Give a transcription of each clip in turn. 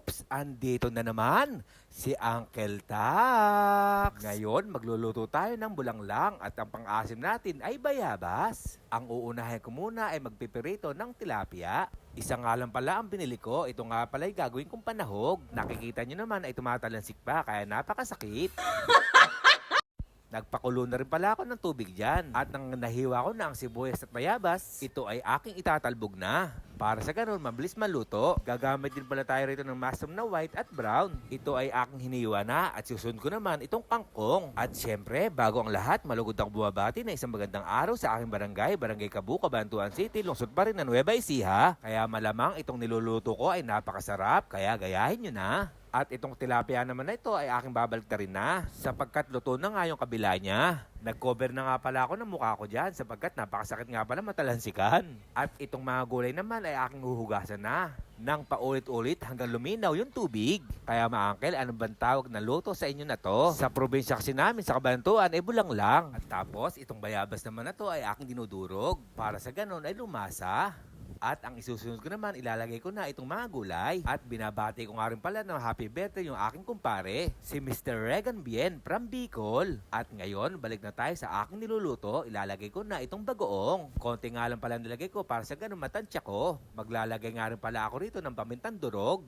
Oops! Andito na naman si Uncle Tax. Ngayon, magluluto tayo ng bulanglang at ang pang-asim natin ay bayabas. Ang uunahin ko muna ay magpipirito ng tilapia. Isa nga lang pala ang binili ko. Ito nga pala ay gagawin kong panahog. Nakikita nyo naman ay tumatalansik pa kaya napakasakit. Nagpakulo na rin pala ako ng tubig dyan. At nang nahiwa ko na ang sibuyas at bayabas, ito ay aking itatalbog na. Para sa ganun, mabilis maluto. Gagamit din pala tayo rito ng mushroom na white at brown. Ito ay aking hiniwa na at susunod ko naman itong kangkong. At syempre, bago ang lahat, malugod ako bumabati na isang magandang araw sa aking barangay, Barangay Kabu, Cabantuan City, lungsod pa rin ng Nueva Ecija. Kaya malamang itong niluluto ko ay napakasarap, kaya gayahin nyo na. At itong tilapia naman na ito ay aking babaliktarin na sapagkat luto na nga yung kabila niya. Nag-cover na nga pala ako ng mukha ko dyan sapagkat napakasakit nga pala matalansikan. At itong mga gulay naman ay aking huhugasan na nang paulit-ulit hanggang luminaw yung tubig. Kaya uncle, anong bang tawag na luto sa inyo na to? Sa probinsya kasi namin sa Kabantuan ay bulang lang. At tapos itong bayabas naman na to ay aking dinudurog para sa ganun ay lumasa. At ang isusunod ko naman, ilalagay ko na itong mga gulay. At binabati ko nga rin pala ng happy birthday yung aking kumpare, si Mr. Regan Bien from Bicol. At ngayon, balik na tayo sa aking niluluto. Ilalagay ko na itong bagoong. Konti nga lang pala nilagay ko para sa ganun matansya ko. Maglalagay nga rin pala ako rito ng pamintang durog.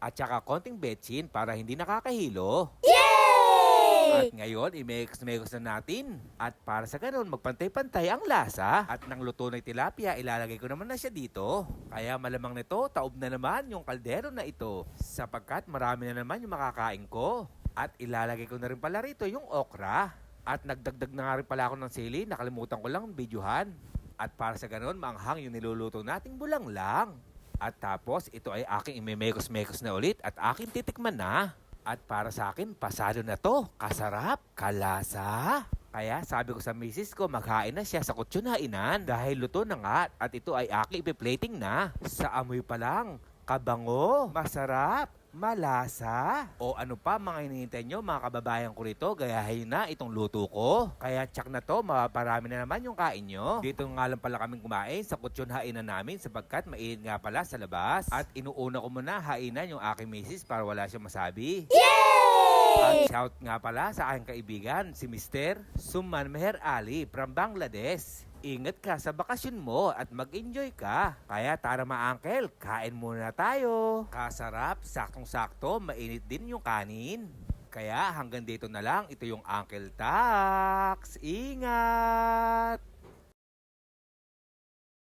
At saka konting betchin para hindi nakakahilo. At ngayon, i-mix-mix na natin. At para sa ganun, magpantay-pantay ang lasa. At nang luto ng tilapia, ilalagay ko naman na siya dito. Kaya malamang nito, taob na naman yung kaldero na ito. Sapagkat marami na naman yung makakain ko. At ilalagay ko na rin pala rito yung okra. At nagdagdag na nga rin pala ako ng sili, nakalimutan ko lang videohan. At para sa ganun, maanghang yung niluluto nating bulang lang. At tapos, ito ay aking imemekos-mekos na ulit at aking titikman na. At para sa akin, pasado na to. Kasarap, kalasa. Kaya sabi ko sa misis ko, maghain na siya sa kutsyon hainan dahil luto na nga at ito ay aking ipiplating na. Sa amoy pa lang, kabango, masarap, malasa. O ano pa mga hinihintay nyo mga kababayan ko rito, gayahin na itong luto ko. Kaya tsak na to, maparami na naman yung kain nyo. Dito nga lang pala kaming kumain sa kutsyon hainan namin sapagkat mainit nga pala sa labas. At inuuna ko muna hainan yung aking misis para wala siyang masabi. At shout nga pala sa aking kaibigan, si Mr. Suman Meher Ali from Bangladesh. Ingat ka sa bakasyon mo at mag-enjoy ka. Kaya tara ma uncle, kain muna tayo. Kasarap, saktong-sakto, mainit din yung kanin. Kaya hanggang dito na lang, ito yung Uncle Tax. Ingat!